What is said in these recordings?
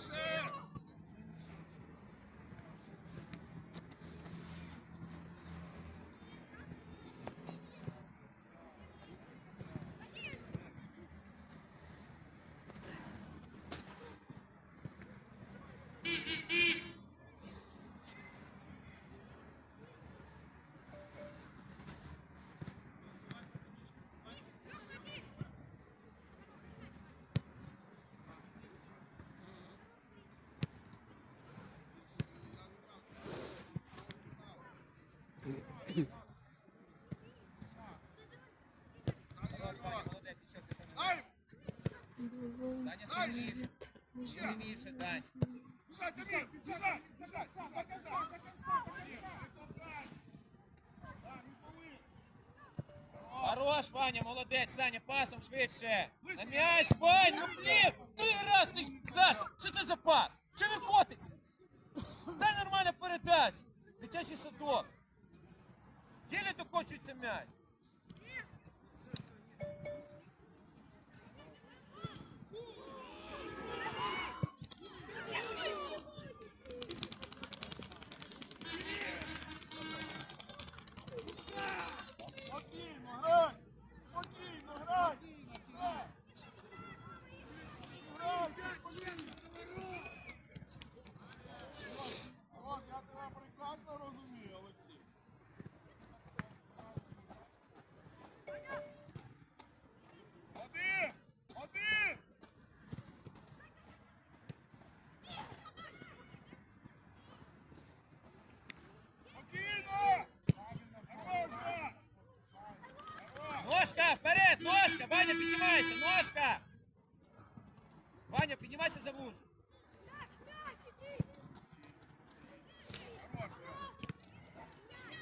Швидше! Дай! Хорош, Ваня, молодець, Саня, пасом швидше. На м'яч, Вань, ну блін! Три раз ти, Саша, що це за пас? Що ви котиться? Дай нормальна передача. Дитячий садок. Єлі докочується м'яч. Вперед, ножка! Ваня, піднімайся, ножка! Ваня, піднімайся за вуж.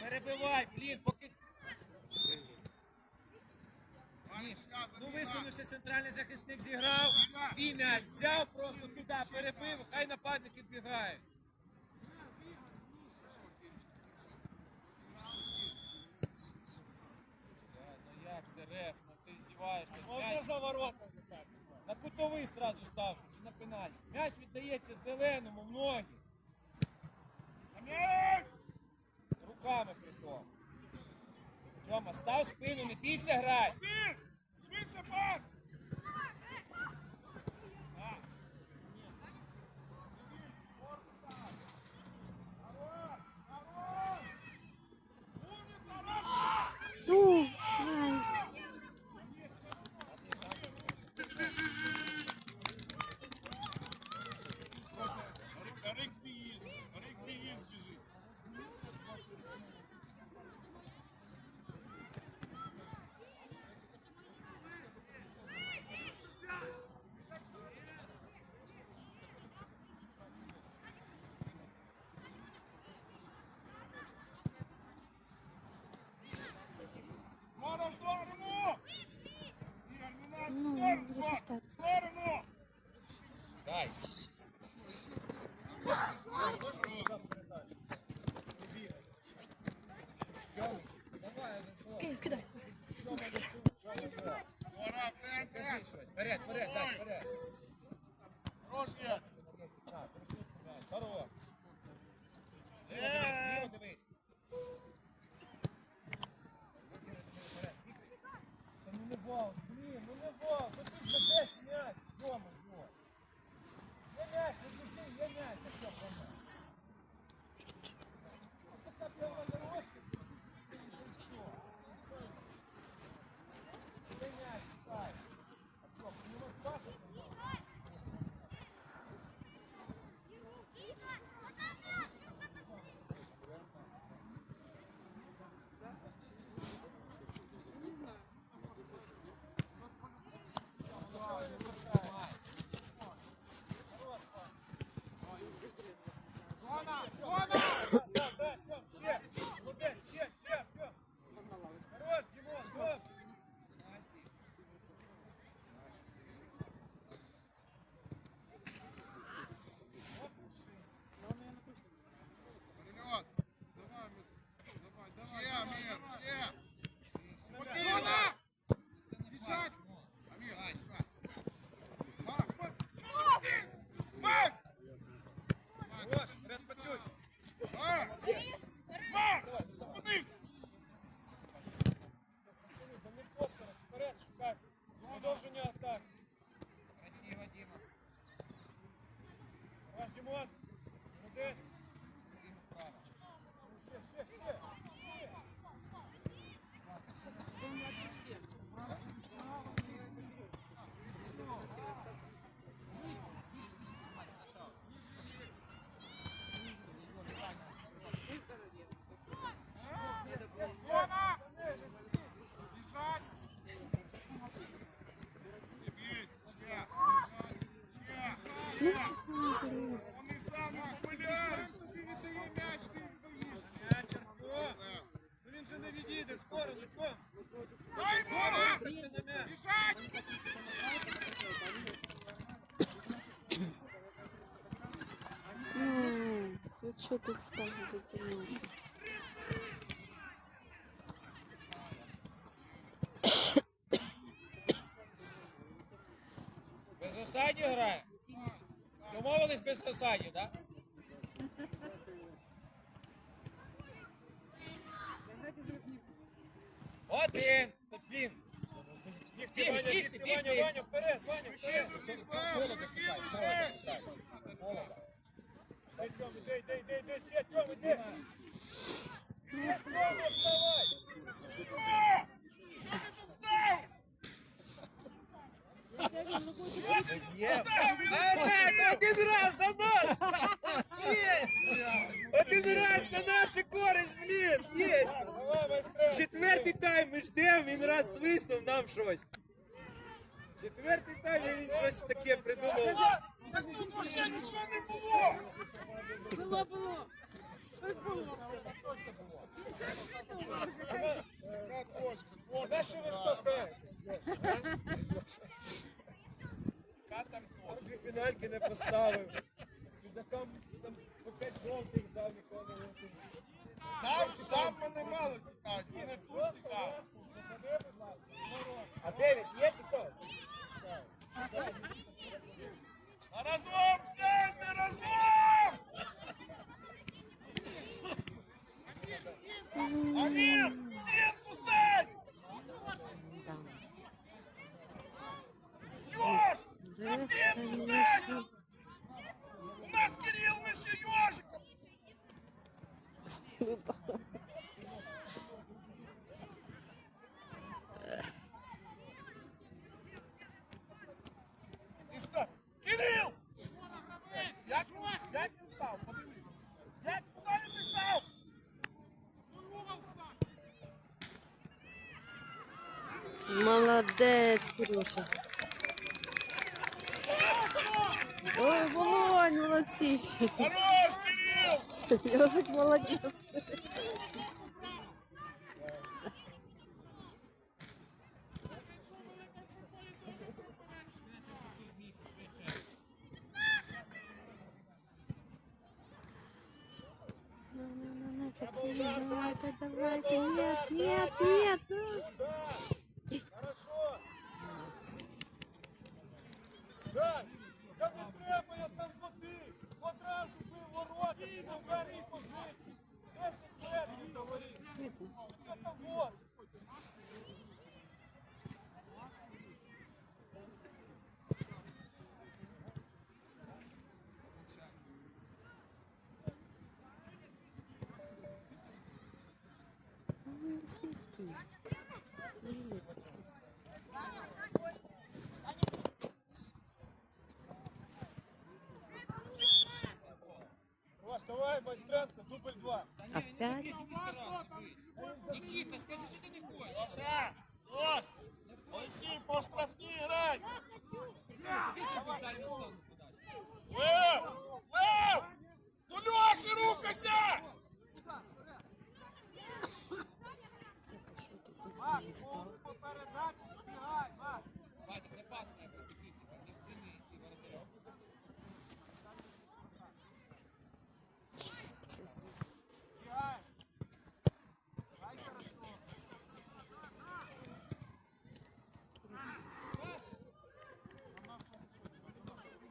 Перебивай, блін, поки. Ну висунувши центральний захисник зіграв, твій м'яч взяв просто туди, перебив, хай нападник відбігає. Ну як це реф, ну Можна за воротами. на кутовий сразу став, чи на пенальті. М'яч віддається зеленому в ноги, М'яч! руками при тому. Тьома, став спину, не бійся грай. Швидше пас! Центр! Вперед, вперед, one. М, Ну, що ти став зупинився? Без осадів грає? Домовились без осадів, так? Один. Тут він. Бігти, Ваня, бігти, бігти, бігти. Ваня, Ваня, вперед, Ваня, вперед. Владислав, Голода викидуй шукай, м'яч! голода. Дай, Тьом, іди, іди, іди, іди, ще, Тьом, іди. Ще, Тьом, не вставай. Що? Що ти тут ставиш? Є. А, один раз за нас. Є. Один раз на нашу користь, блін, є. Четвертий тайм ми ждемо, він раз свиснув нам щось. Четвертий тайм він щось таке придумав. Так тут вообще нічого не було! Було, було. Щось було. На що ви штовхаєтесь? А дві пенальки не поставив. Чудакам там по 5 жовтих дав нікого не. Там, там мене мало цікавить, мене тут цікаво. А 9 є чи хто? А разом станьте, разом! Амір, Молодець, Кирюша. Ой, Волонь, молодці. Йосик молодець. Ну-ну-ну, пацаны, давайте, давайте. Нет, нет, нет. Дай, я не треба, я там води. Одразу бив ворота, і на верхній позиції. Десять перших говорив. Я там вот. Не майстренко, дубль два. Опять? Никита, скажи, що ти не хочеш. Лоша! Лош! Пойди по штрафні грай! Лев! Лев! До Льоші рухайся! Вадя, це пас має бути Нікіті, там не спини і воротаря.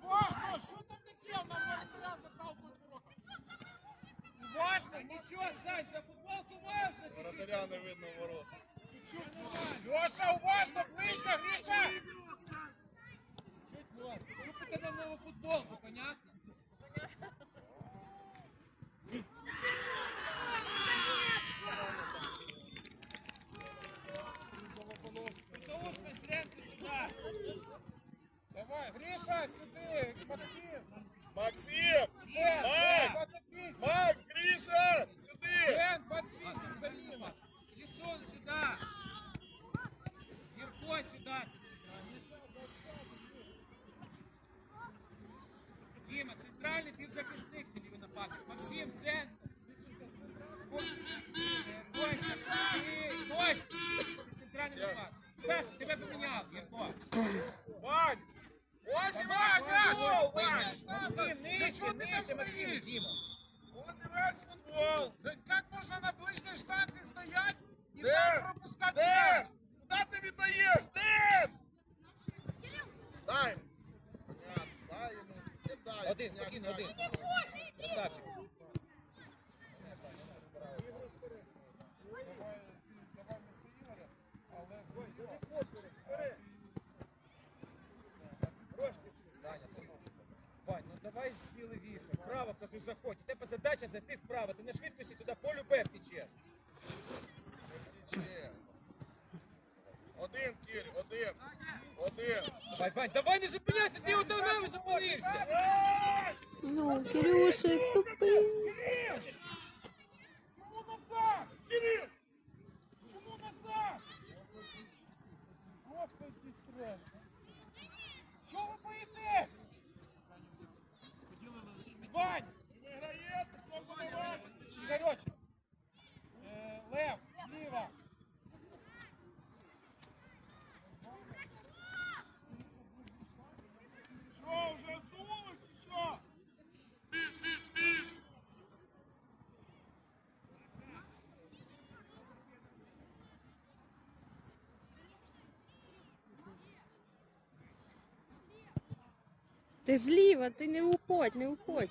Важно! Що там таке? Нам воротаря заталкують ворота. Важно, нічого, Сань, за футболку можна! чуть-чуть. Не видно ворот. Льоша, уважно! Ближче, Гріша! Чуть можна. Купите нам нову футболку, понятно? Потому что стрянку сюда. Давай, Гріша, сюди! Максим! Максим! Є, Макс! 28. Макс, Гріша! Сюди! Ген, 28 заліва. Лісон сюда. Гірко сюда. Максим, центр. Костя, ти, Костя. Ти центральний напад. Саша, тебе поміняв, Єрко. Вань! Ось і Давай, Вань! гол, Вань! Максим, нижче, нижче, Максим, Діма. Вот і весь футбол! Как можно на ближней станции стоять и Дэн! так пропускать Дэн! мяч? Куда ти віддаєш? Дэн! Дай йому. Понятно, дай йому. Кидай. Один, спокійно, один. Красавчик. Кажу, заходь. У тебе задача зайти вправо. Ти на швидкості туди полю Б втече. Один, Кір, один. Один. Давай, Вань, давай не зупиняйся, ти удавив і запалився. Ну, Кирюшек, тупий. Чему назад? Кирил! Чему назад? Просто якийсь треш. Що ви боїте? Вань! Виграєте, хто подавати? Ігорьоч! Е, Лев, зліва! Що, вже здулось чи що? Ти зліва, ти не уходь, не уходь.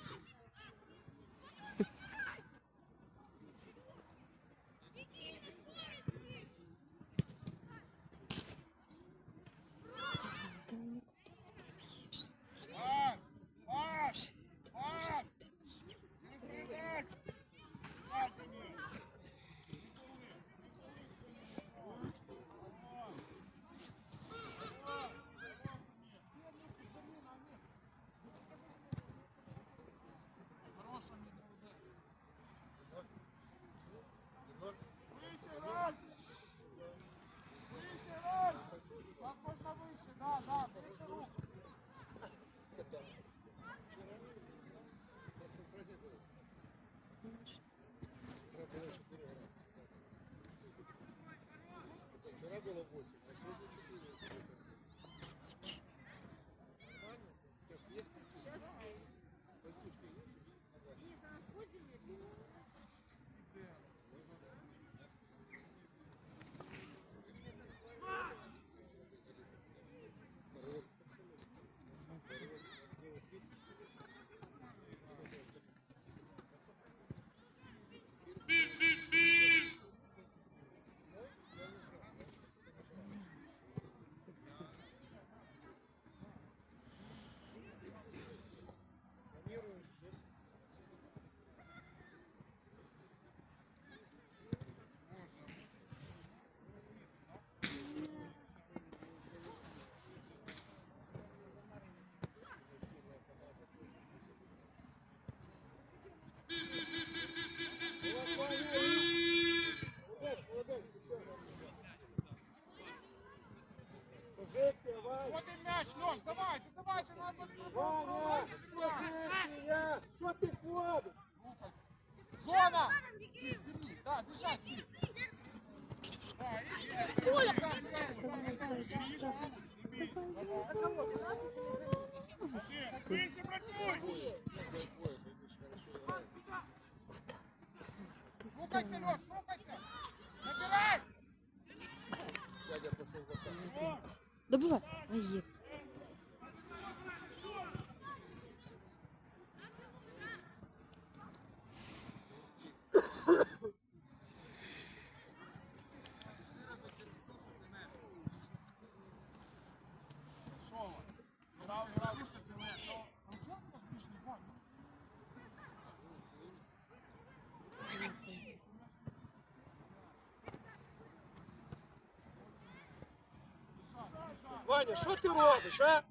Ваня, що ти робиш, а?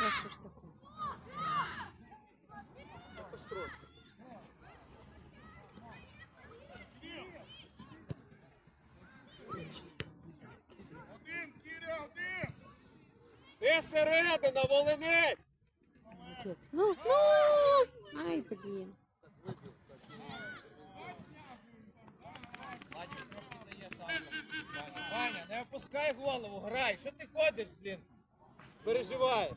Та що ж таке? Катастрофа. Один, Кіря, один! Ти середина, волинець! Ну, ну! Ай, блін. Ваня, Ваня, не опускай голову, грай. Що ти ходиш, блін? Переживаєш.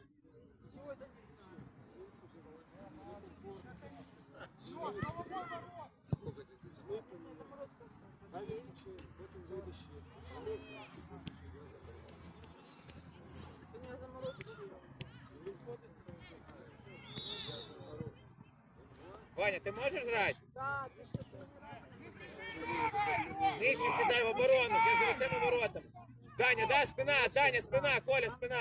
Ваня, ти можеш грати? Нижче сідай в оборону, між лицем і воротом. Даня, да, спина, Даня, спина, Коля, спина.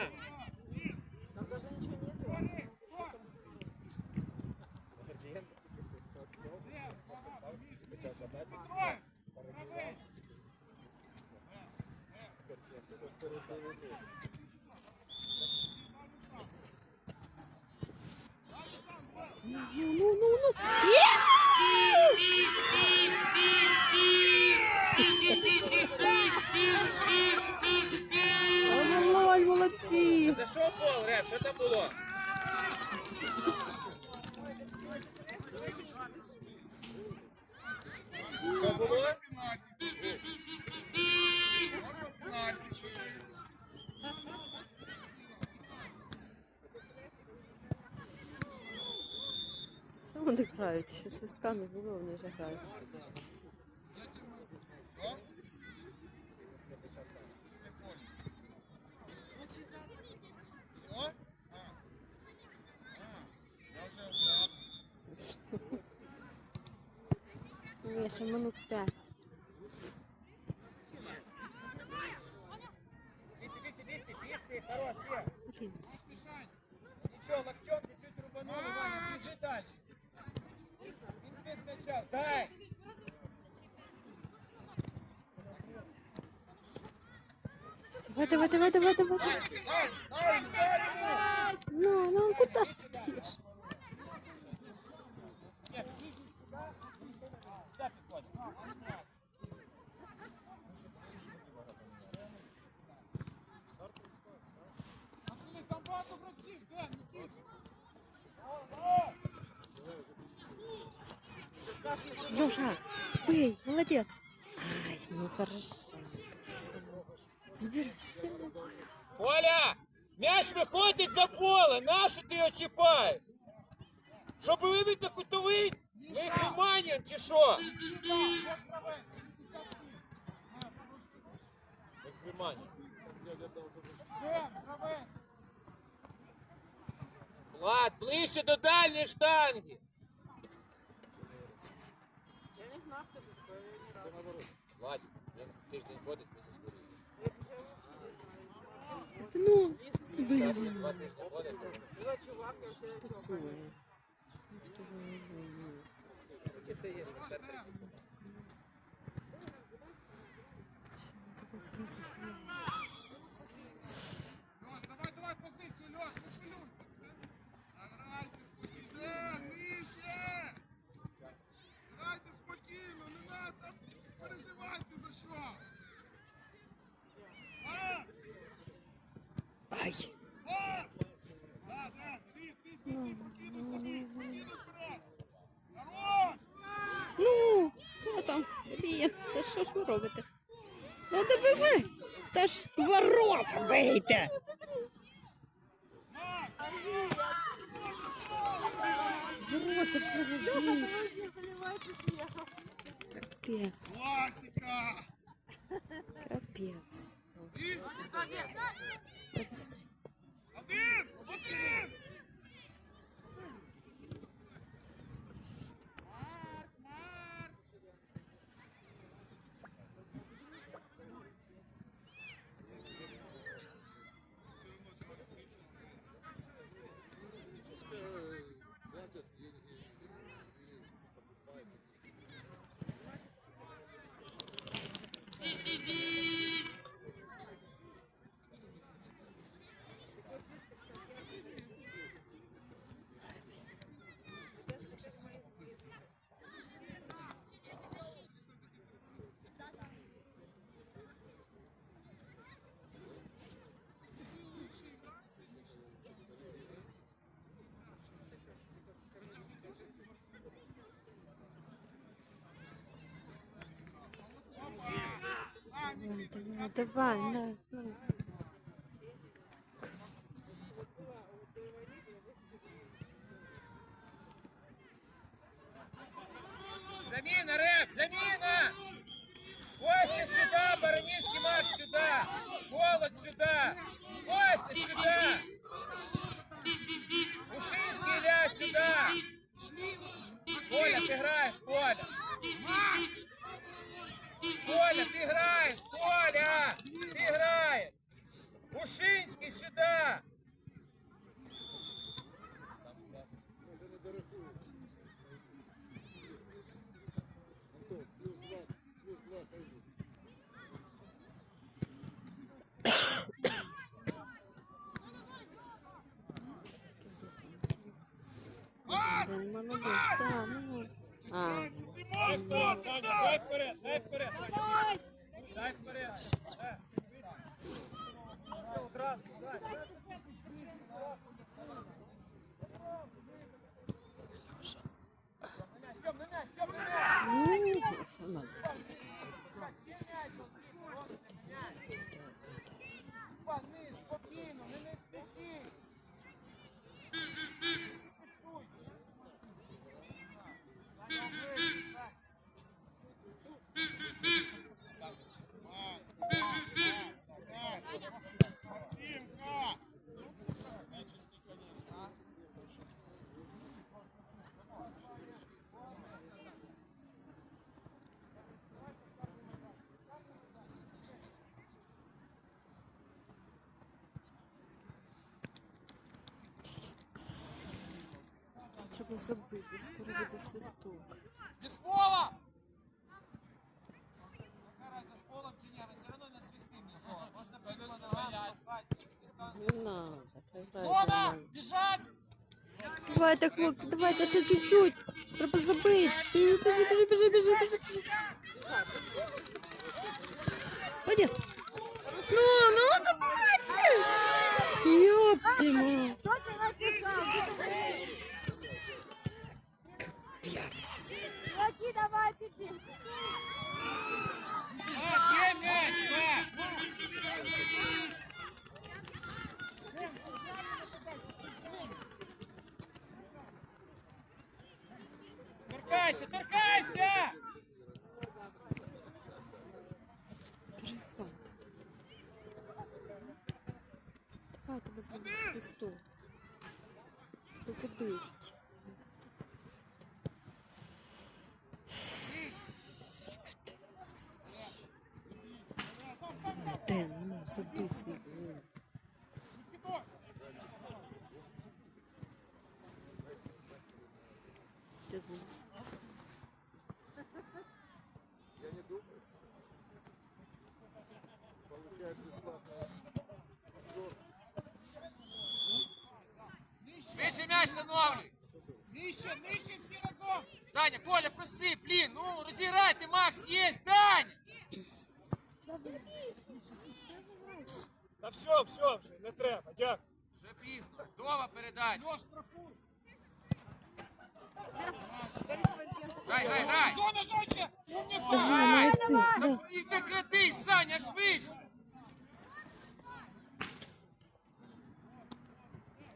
Ну, ну, ну, ну. Є! Що фол, Рев? Що там було? Що було? Вони грають? Ще свистка не було, вони вже грають. Все? А. А, я вже Ні, ще минут п'ять. Бігти, бігти, бігти, бігти, хорош, є. Блін. Нічого, локтем чуть-чуть рубанули, Ваня, біжи далі. Він тебе скачав, дай. Давай, давай, давай, давай, давай. давай. Дай, дай, дай йому! Ну, ну куди ж ти даєш? Леша, бей, молодец. Ай, ну хорошо. красава. Збирай, збирай. Коля, м'яч виходить за поле, нащо ти його чіпаєш? Щоб вибити кутовий, ми Германієм чи що? Є гравець, 67. Ми Германієм. Де, гравець? Влад, ближче до дальньої штанги. Влад, він тиждень ходить, місяць ходить. Ну, Зараз він два тижні ходить. Скільки це є? Шахтар третій. Льош, давай, давай позицію, Льош, не хвилюйся. Грайте спокійно, нижче! Грайте спокійно, не треба там переживати за що! А! Ай. А! Да, да, ти, ти, ти, ти, покинув собі, покинув вперед! Хорош! Ну, хто там? Блін, та що ж ви робите? Ну добивай! Та ж ворота бийте! Ворота ж треба бити. давай, на, ну. Заміна, реп, заміна! Костя сюда, Баранівський Макс сюда! Голод сюда! Костя сюда! Ушинський Ілля сюда! Коля, ти граєш, Коля! Коля, ти граєш! Коля! Ти граєш! Ушинський сюда! Блін, молодець, да, ну. А, Тимош, стоп, Дай вперед, дай вперед! Дай вперед! Е. Одразу, дай. ну, молодець. Пани, спокійно, не не спіши. Максимка! Ну, це космический, конечно, а. Це треба забити, бо скоро буде свисток. Без фола! Зараз за школом чи ні, але все одно не свисти нічого. Можна прийти на Не надо, хай Зона! грає. Біжать! Давайте, хлопці, давайте ще чуть-чуть. Треба забити. Біжи, біжи, біжи, біжи, біжи, біжи, біжи. Ході. Ну, ну, забивайте. Ёптима. Dava gibi. Ден, ну, забий свій гол. Де буде свист? Я не думаю. Получает бесплатно. Швидше м'яч встановлюй! Нижче, нижче всі разом. Даня, Коля, проси, блін, ну розіграйте, Макс, є, Даня! Та все, все вже, не треба, дякую. Вже пізно, Дова передача. Льош, штрафуй. Грай, грай, грай! Зона жовтя, умніця. Давай, І не крадись, Саня, швидше!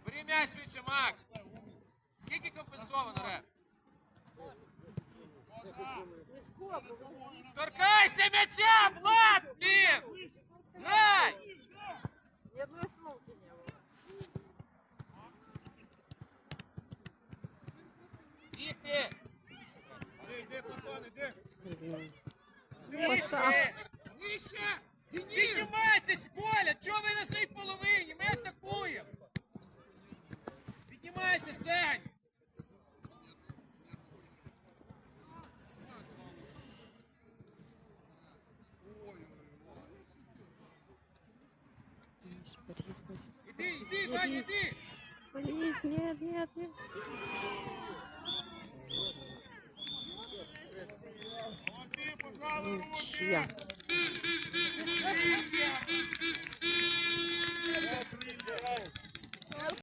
Бери м'яч швидше, Макс! Скільки компенсовано, реп? Торкайся м'яча, Влад, блін! Грай!